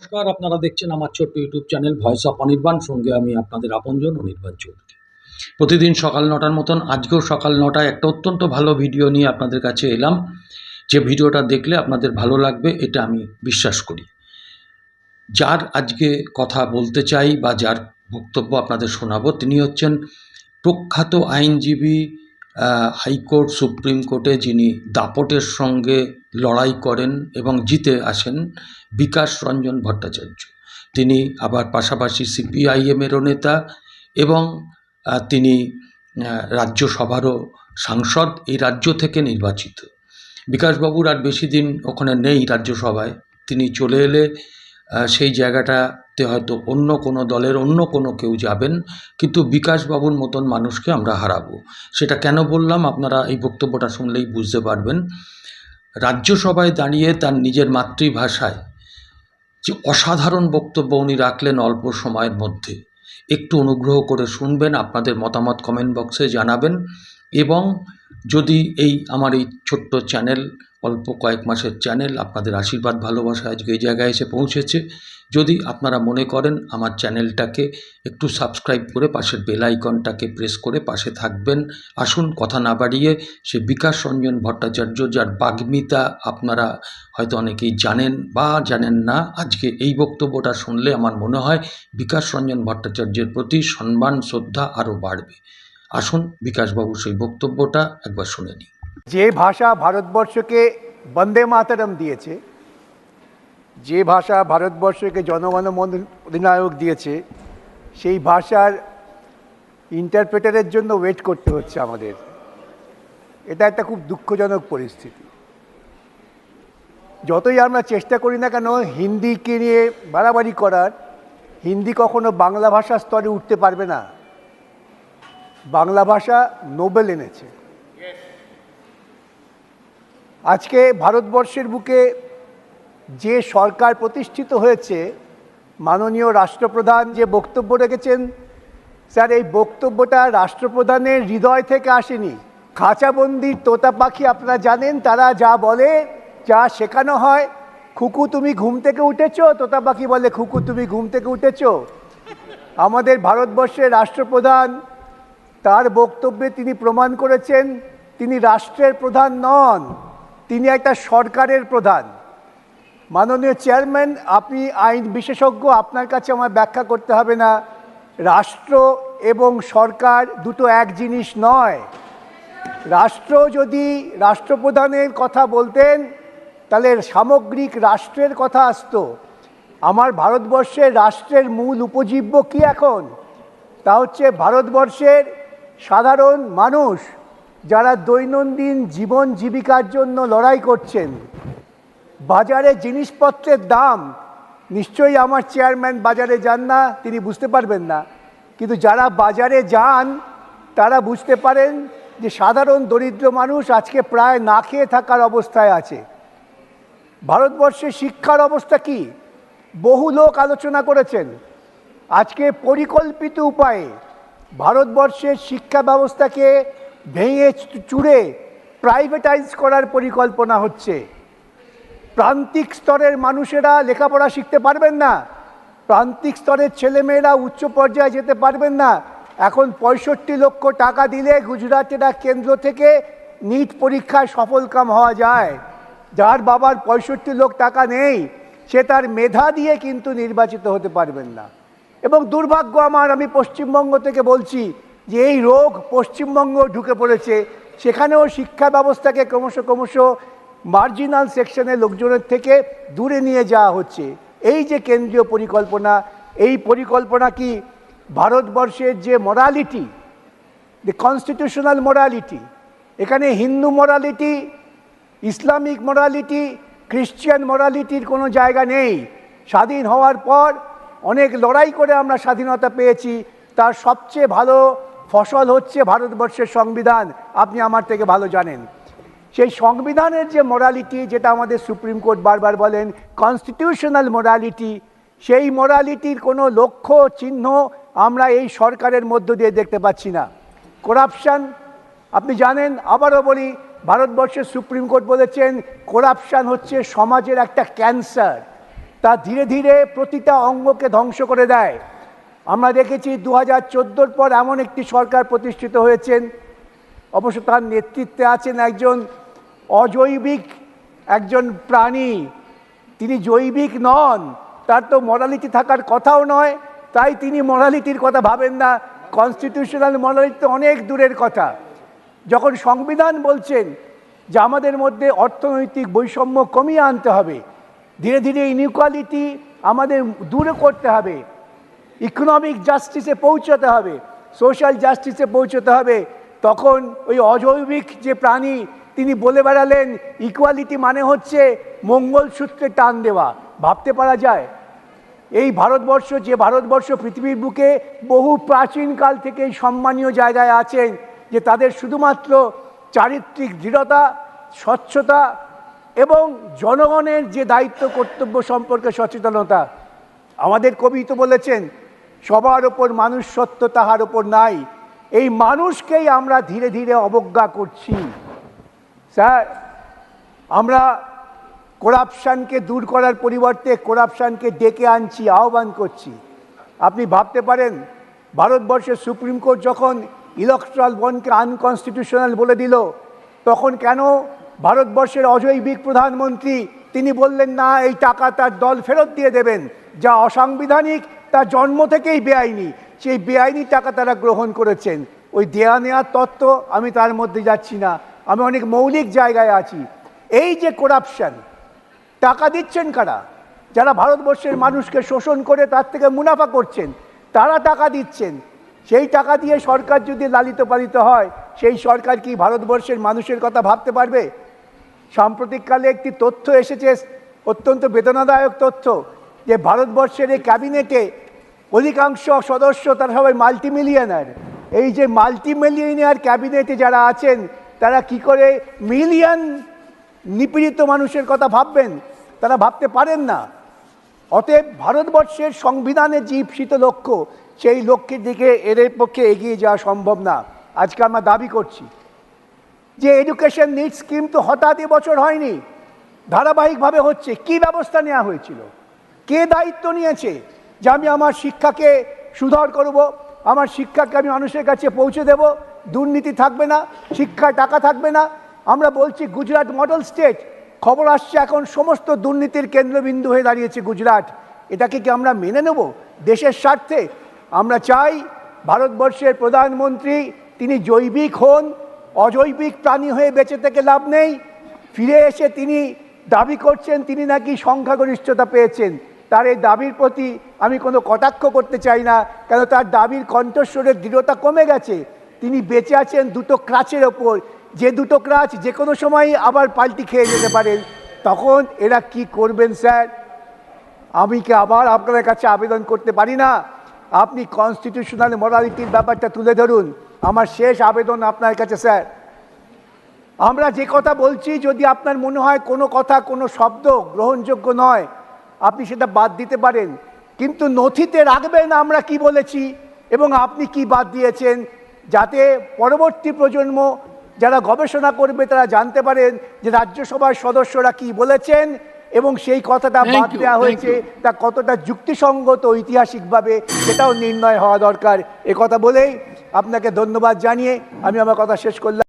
নমস্কার, আপনারা দেখছেন আমার ছোট্ট YouTube channel voice of Anirban. সঙ্গে আমি আপনাদের আপনজন অনির্বাণ চৌধুরী। প্রতিদিন সকাল নটার মতন, আজকেও সকাল নটায় একটা অত্যন্ত ভালো ভিডিও নিয়ে আপনাদের কাছে এলাম। যে ভিডিওটা দেখলে আপনাদের ভালো লাগবে, এটা আমি বিশ্বাস করি। যার আজকে কথা বলতে চাই বা যার বক্তব্য আপনাদের শোনাবো, তিনি হচ্ছেন প্রখ্যাত আইনজীবী হাইকোর্ট, সুপ্রিম কোর্টে যিনি দাপটের সঙ্গে লড়াই করেন এবং জিতে আসেন বিকাশ রঞ্জন ভট্টাচার্য। তিনি আবার পাশাপাশি সিপিআইএমেরও নেতা এবং তিনি রাজ্যসভারও সাংসদ এই রাজ্য থেকে নির্বাচিত। বিকাশবাবুর আর বেশি দিন ওখানে নেই রাজ্যসভায়। তিনি চলে এলে সেই জায়গাটাতে হয়তো অন্য কোনো দলের অন্য কোনো কেউ যাবেন, কিন্তু বিকাশবাবুর মতন মানুষকে আমরা হারাবো। সেটা কেন বললাম? আপনারা এই বক্তব্যটা শুনলেই বুঝতে পারবেন। রাজ্যসভায় দাঁড়িয়ে তার নিজের মাতৃভাষায় যে অসাধারণ বক্তব্য উনি রাখলেন অল্প সময়ের মধ্যে, একটু অনুগ্রহ করে শুনবেন, আপনাদের মতামত কমেন্ট বক্সে জানাবেন এবং যদি এই আমার এই ছোট্ট চ্যানেল অল্প কয়েক মাসের চ্যানেল আপনাদের আশীর্বাদ, ভালোবাসা আজকে এই জায়গায় এসে পৌঁছেছে। যদি আপনারা মনে করেন আমার চ্যানেলটাকে একটু সাবস্ক্রাইব করে পাশের বেল আইকনটাকে প্রেস করে পাশে থাকবেন, আসুন কথা না বাড়িয়ে সে বিকাশ রঞ্জন ভট্টাচার্য, যার বাগ্মিতা আপনারা হয়তো অনেকেই জানেন বা জানেন না, আজকে এই বক্তব্যটা শুনলে আমার মনে হয় বিকাশ রঞ্জন ভট্টাচার্যের প্রতি সম্মান, শ্রদ্ধা আরও বাড়বে। আসুন বিকাশবাবু সেই বক্তব্যটা একবার শুনে নিই। যে ভাষা ভারতবর্ষকে বন্দে মাতরম দিয়েছে, যে ভাষা ভারতবর্ষকে জনগণ মন- অধিনায়ক দিয়েছে, সেই ভাষার ইন্টারপ্রেটারের জন্য ওয়েট করতে হচ্ছে আমাদের। এটা একটা খুব দুঃখজনক পরিস্থিতি। যতই আমরা চেষ্টা করি না কেন, হিন্দিকে নিয়ে বাড়াবাড়ি করার, হিন্দি কখনো বাংলা ভাষার স্তরে উঠতে পারবে না। বাংলা ভাষা নোবেল এনেছে। আজকে ভারতবর্ষের বুকে যে সরকার প্রতিষ্ঠিত হয়েছে, মাননীয় রাষ্ট্রপ্রধান যে বক্তব্য রেখেছেন, স্যার, এই বক্তব্যটা রাষ্ট্রপ্রধানের হৃদয় থেকে আসেনি। খাঁচাবন্দির তোতা পাখি আপনারা জানেন, তারা যা বলে, যা শেখানো হয়, খুকু তুমি ঘুম থেকে উঠেছো, তোতা পাখি বলে, খুকু তুমি ঘুম থেকে উঠেছো। আমাদের ভারতবর্ষের রাষ্ট্রপ্রধান, তার বক্তব্যে তিনি প্রমাণ করেছেন, তিনি রাষ্ট্রের প্রধান নন। তিনি একটা সরকারের প্রধান। মাননীয় চেয়ারম্যান, আপনি আইন বিশেষজ্ঞ, আপনার কাছে আমার ব্যাখ্যা করতে হবে না। রাষ্ট্র এবং সরকার দুটো এক জিনিস নয়। রাষ্ট্র যদি রাষ্ট্রপ্রধানের কথা বলতেন, তাহলে সামগ্রিক রাষ্ট্রের কথা আসতো। আমার ভারতবর্ষের রাষ্ট্রের মূল উপজীব্য কি এখন? তা হচ্ছে ভারতবর্ষের সাধারণ মানুষ যারা দৈনন্দিন জীবন জীবিকার জন্য লড়াই করছেন, বাজারে জিনিসপত্রের দাম, নিশ্চয়ই আমার চেয়ারম্যান বাজারে যান না, তিনি বুঝতে পারবেন না। কিন্তু যারা বাজারে যান, তারা বুঝতে পারেন যে সাধারণ দরিদ্র মানুষ আজকে প্রায় না খেয়ে থাকার অবস্থায় আছে। ভারতবর্ষে শিক্ষার অবস্থা কি? বহু লোক আলোচনা করেছেন। আজকে পরিকল্পিত উপায়ে ভারতবর্ষের শিক্ষা ব্যবস্থাকে ভেঙে চুড়ে প্রাইভেটাইজ করার পরিকল্পনা হচ্ছে। প্রান্তিক স্তরের মানুষেরা লেখাপড়া শিখতে পারবেন না। প্রান্তিক স্তরের ছেলেমেয়েরা উচ্চ পর্যায়ে যেতে পারবেন না। এখন পঁয়ষট্টি লক্ষ টাকা দিলে গুজরাটেরা কেন্দ্র থেকে নিট পরীক্ষায় সফলকাম হওয়া যায়। যার বাবার পঁয়ষট্টি লোক টাকা নেই, সে তার মেধা দিয়ে কিন্তু নির্বাচিত হতে পারবেন না। এবং দুর্ভাগ্য আমার, আমি পশ্চিমবঙ্গ থেকে বলছি যে এই রোগ পশ্চিমবঙ্গ ঢুকে পড়েছে, সেখানেও শিক্ষা ব্যবস্থাকে ক্রমশ ক্রমশ মার্জিনাল সেকশনের লোকজনের থেকে দূরে নিয়ে যাওয়া হচ্ছে। এই যে কেন্দ্রীয় পরিকল্পনা, এই পরিকল্পনা কি ভারতবর্ষের যে মরালিটি দ্য কনস্টিটিউশনাল মোরালিটি এখানে Hindu morality Islamic morality Christian মোরালিটির কোনো জায়গা নেই। স্বাধীন হওয়ার পর অনেক লড়াই করে আমরা স্বাধীনতা পেয়েছি, তার সবচেয়ে ভালো ফসল হচ্ছে ভারতবর্ষের সংবিধান, আপনি আমার থেকে ভালো জানেন। সেই সংবিধানের যে মোরালিটি যেটা আমাদের সুপ্রিম কোর্ট বারবার বলেন কনস্টিটিউশনাল মোরালিটি সেই মোরালিটির কোনো লক্ষ্য, চিহ্ন আমরা এই সরকারের মধ্য দিয়ে দেখতে পাচ্ছি না। করাপশন আপনি জানেন, আবারও বলি, ভারতবর্ষের সুপ্রিম কোর্ট বলেছেন করাপশন হচ্ছে সমাজের একটা ক্যান্সার তা ধীরে ধীরে প্রতিটা অঙ্গকে ধ্বংস করে দেয়। আমরা দেখেছি দু হাজার চোদ্দোর পর এমন একটি সরকার প্রতিষ্ঠিত হয়েছেন। অবশ্য তার নেতৃত্বে আছেন একজন অজৈবিক একজন প্রাণী। তিনি জৈবিক নন, তার তো মরালিটি থাকার কথাও নয়, তাই তিনি মরালিটির কথা ভাবেন না। কনস্টিটিউশনাল মরালিটি তো অনেক দূরের কথা। যখন সংবিধান বলছেন যে আমাদের মধ্যে অর্থনৈতিক বৈষম্য কমিয়ে আনতে হবে, ধীরে ধীরে ইনইকুয়ালিটি আমাদের দূরে করতে হবে ইকোনমিক জাস্টিসে পৌঁছতে হবে সোশ্যাল জাস্টিসে পৌঁছতে হবে। তখন ওই অজৈবিক যে প্রাণী, তিনি বলে বেড়ালেন ইকুয়ালিটি মানে হচ্ছে মঙ্গলসূত্রে টান দেওয়া। ভাবতে পারা যায়? এই ভারতবর্ষ, যে ভারতবর্ষ পৃথিবীর বুকে বহু প্রাচীনকাল থেকেই সম্মানীয় জায়গায় আছেন, যে তাদের শুধুমাত্র চারিত্রিক দৃঢ়তা, স্বচ্ছতা এবং জনগণের যে দায়িত্ব, কর্তব্য সম্পর্কে সচেতনতা। আমাদের কবি তো বলেছেন সবার ওপর মানুষ সত্য তাহার ওপর নাই। এই মানুষকেই আমরা ধীরে ধীরে অবজ্ঞা করছি। স্যার, আমরা করাপশানকে দূর করার পরিবর্তে করাপশানকে ডেকে আনছি, আহ্বান করছি। আপনি ভাবতে পারেন, ভারতবর্ষের সুপ্রিম কোর্ট যখন ইলেকট্রাল বনকে আনকনস্টিটিউশনাল বলে দিল, তখন কেন ভারতবর্ষের অজৈবিক প্রধানমন্ত্রী, তিনি বললেন, না, এই টাকা তার দল ফেরত দিয়ে দেবেন, যা অসাংবিধানিক তা জন্ম থেকেই বেআইনি। সেই বেআইনি টাকা তারা গ্রহণ করেছেন। ওই দেয়া নেওয়ার তত্ত্ব আমি তার মধ্যে যাচ্ছি না। আমি অনেক মৌলিক জায়গায় আছি। এই যে করাপশন টাকা দিচ্ছেন কারা? যারা ভারতবর্ষের মানুষকে শোষণ করে তার থেকে মুনাফা করছেন, তারা টাকা দিচ্ছেন। সেই টাকা দিয়ে সরকার যদি লালিত পালিত হয়, সেই সরকার কি ভারতবর্ষের মানুষের কথা ভাবতে পারবে? সাম্প্রতিককালে একটি তথ্য এসেছে, অত্যন্ত বেদনাদায়ক তথ্য, যে ভারতবর্ষের এই ক্যাবিনেটে অধিকাংশ সদস্য তারা সবাই মাল্টিমিলিয়নার এই যে মাল্টিমিলিয়নার ক্যাবিনেটে যারা আছেন, তারা কি করে মিলিয়ন নিপীড়িত মানুষের কথা ভাববেন? তারা ভাবতে পারেন না। অতএব ভারতবর্ষের সংবিধানে ঈপ্সিত লক্ষ্য, সেই লক্ষ্যের দিকে এদের পক্ষে এগিয়ে যাওয়া সম্ভব না। আজকে আমরা দাবি করছি যে এডুকেশন নিড স্কিম তো হঠাৎ বছর হয়নি। ধারাবাহিকভাবে হচ্ছে। কি ব্যবস্থা নেওয়া হয়েছিল? কে দায়িত্ব নিয়েছে? যে আমি আমার শিক্ষাকে সুধার করব, আমার শিক্ষাকে আমি মানুষের কাছে পৌঁছে দেব, দুর্নীতি থাকবে না, শিক্ষায় টাকা থাকবে না। আমরা বলছি গুজরাট মডেল স্টেট, খবর আসছে এখন সমস্ত দুর্নীতির কেন্দ্রবিন্দু হয়ে দাঁড়িয়েছে গুজরাট। এটাকে কি আমরা মেনে নেব? দেশের স্বার্থে। আমরা চাই ভারতবর্ষের প্রধানমন্ত্রী, তিনি জৈবিক হন, অজৈবিক প্রাণী হয়ে বেঁচে থেকে লাভ নেই। ফিরে এসে তিনি দাবি করছেন, তিনি নাকি সংখ্যাগরিষ্ঠতা পেয়েছেন। তার এই দাবির প্রতি আমি কোনো কটাক্ষ করতে চাই না, কেন তার দাবির কণ্ঠস্বরের দৃঢ়তা কমে গেছে। তিনি বেঁচে আছেন দুটো ক্রাচের ওপর। যে দুটো ক্রাচ যে কোনো সময় আবার পাল্টি খেয়ে যেতে পারেন। তখন এরা কি করবেন, স্যার? আমি কি আবার আপনাদের কাছে আবেদন করতে পারি না? আপনি কনস্টিটিউশনাল মোরালিটির ব্যাপারটা তুলে ধরুন। আমার শেষ আবেদন আপনার কাছে, স্যার। আমরা যে কথা বলছি, যদি আপনার মনে হয় কোনো কথা, কোনো শব্দ গ্রহণযোগ্য নয় আপনি সেটা বাদ দিতে পারেন। কিন্তু নথিতে রাখবেন আমরা কি বলেছি এবং আপনি কি বাদ দিয়েছেন যাতে পরবর্তী প্রজন্ম যারা গবেষণা করবে তারা জানতে পারেন যে রাজ্যসভার সদস্যরা কি বলেছেন এবং সেই কথাটা বাদ দেওয়া হয়েছে তা কতটা যুক্তিসঙ্গত ঐতিহাসিকভাবে সেটাও নির্ণয় হওয়া দরকার। এ কথা বলেই আপনাকে ধন্যবাদ জানিয়ে আমি আমার কথা শেষ করলাম।